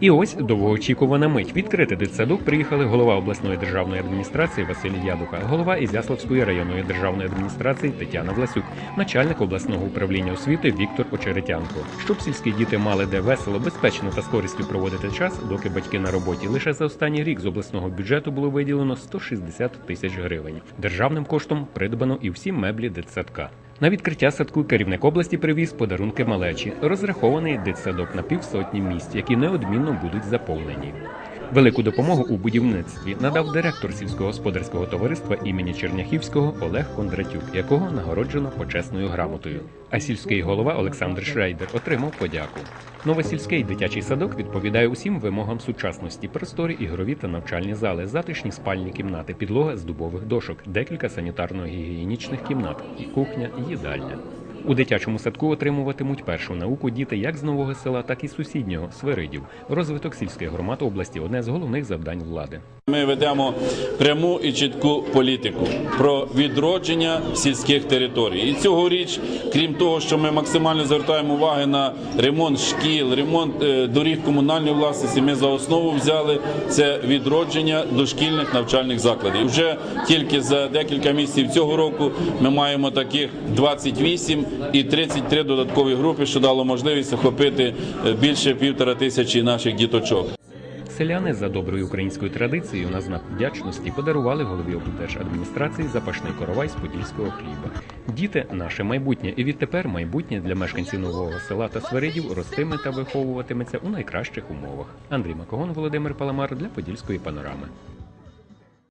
І ось довгоочікувана мить. Відкрити дитсадок приїхали голова обласної державної адміністрації Василь Ядуха, голова Ізяславської районної державної адміністрації Тетяна Власюк, начальник обласного управління освіти Віктор Очеретянко. Щоб сільські діти мали де весело, безпечно та з користю проводити час, доки батьки на роботі. Лише за останній рік з обласного бюджету було виділено 160 тисяч гривень. Державним коштом придбано і всі меблі дитсадка. На відкриття садку керівник області привіз подарунки малечі, розрахований дитсадок на півсотні місць, які неодмінно будуть заповнені. Велику допомогу у будівництві надав директор сільськогосподарського товариства імені Черняхівського Олег Кондратюк, якого нагороджено почесною грамотою. А сільський голова Олександр Шрейдер отримав подяку. Новосільський дитячий садок відповідає усім вимогам сучасності: просторі ігрові та навчальні зали, затишні спальні кімнати, підлога з дубових дошок, декілька санітарно-гігієнічних кімнат, і кухня, і їдальня. У дитячому садку отримуватимуть першу науку діти як з нового села, так і з сусіднього Свиридів. Розвиток сільських громад області одне з головних завдань влади. Ми ведемо пряму і чітку політику про відродження сільських територій. І цьогоріч, крім того, що ми максимально звертаємо уваги на ремонт шкіл, ремонт е, доріг комунальної власності, ми за основу взяли це відродження дошкільних навчальних закладів. Вже тільки за декілька місяців цього року ми маємо таких 28 і 33 додаткові групи, що дало можливість охопити е, більше півтора тисячі наших діточок. Селяни за доброю українською традицією на знак вдячності подарували голові облдержадміністрації запашний коровай з подільського хліба. Діти наше майбутнє, і відтепер майбутнє для мешканців нового села та Свиридів ростиме та виховуватиметься у найкращих умовах. Андрій Макогон, Володимир Паламар для Подільської панорами.